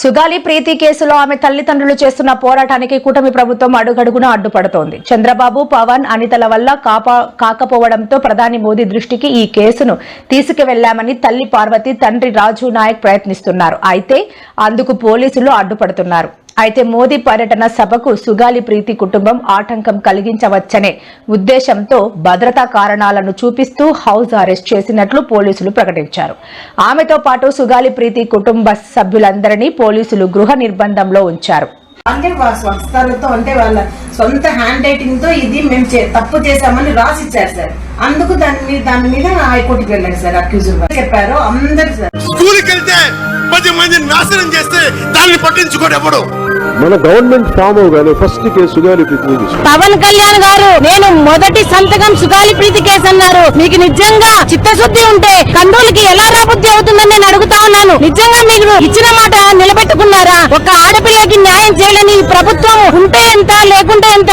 సుగాలి ప్రీతి కేసులో ఆమె తల్లిదండ్రులు చేస్తున్న పోరాటానికి కూటమి ప్రభుత్వం అడుగడుగున అడ్డుపడుతోంది. చంద్రబాబు పవన్ అనితల వల్ల కాపా కాకపోవడంతో ప్రధాని మోదీ దృష్టికి ఈ కేసును తీసుకువెళ్ళామని తల్లి పార్వతి తండ్రి రాజు నాయక్ ప్రయత్నిస్తున్నారు. అయితే అందుకు పోలీసులు అడ్డుపడుతున్నారు. అయితే మోదీ పర్యటన సభకు సుగాలి ప్రీతి కుటుంబం ఆటంకం కలిగించవచ్చనే ఉద్దేశంతో భద్రతా కారణాలను చూపిస్తూ హౌస్ అరెస్ట్ చేసినట్లు పోలీసులు ప్రకటించారు. ఆమెతో పాటు సుగాలి ప్రీతి కుటుంబ సభ్యులందరినీ పోలీసులు గృహ నిర్బంధంలో ఉంచారు. అంటే వాళ్ళ స్వస్థలతో అంటే వాళ్ళ సొంత హ్యాండ్ రైటింగ్తో ఇది మేము తప్పు చేశామని రాసిచ్చారు సార్. అందుకు దాని మీద దాని మీద హైకోర్టుకి వెళ్ళారు సార్ అక్యూజ్ చెప్పారు అందరు సార్. మందిని నాశనం చేస్తే దాన్ని పట్టించుకోడు ఎవడు. మన గవర్నమెంట్ ఫామ్ అవగానే ఫస్ట్ కేసు సుగాలి తీసుకుంది. పవన్ కళ్యాణ్ గారు నేను మొదటి సంతకం సుగాలి ప్రీతి కేసు అన్నారు. మీకు నిజంగా చిత్తశుద్ధి ఉంటే కండోలకి ఎలా రాబుద్ధి అవుతుందని నేను అడుగుతా ఉన్నాను. నిజంగా మీరు ఇచ్చిన మాట నిలబెట్టుకున్నారా? ఒక ఆడపిల్లకి న్యాయం చేయాలని ఈ ప్రభుత్వం ఉంటే ఎంత లేకుంటే ఎంత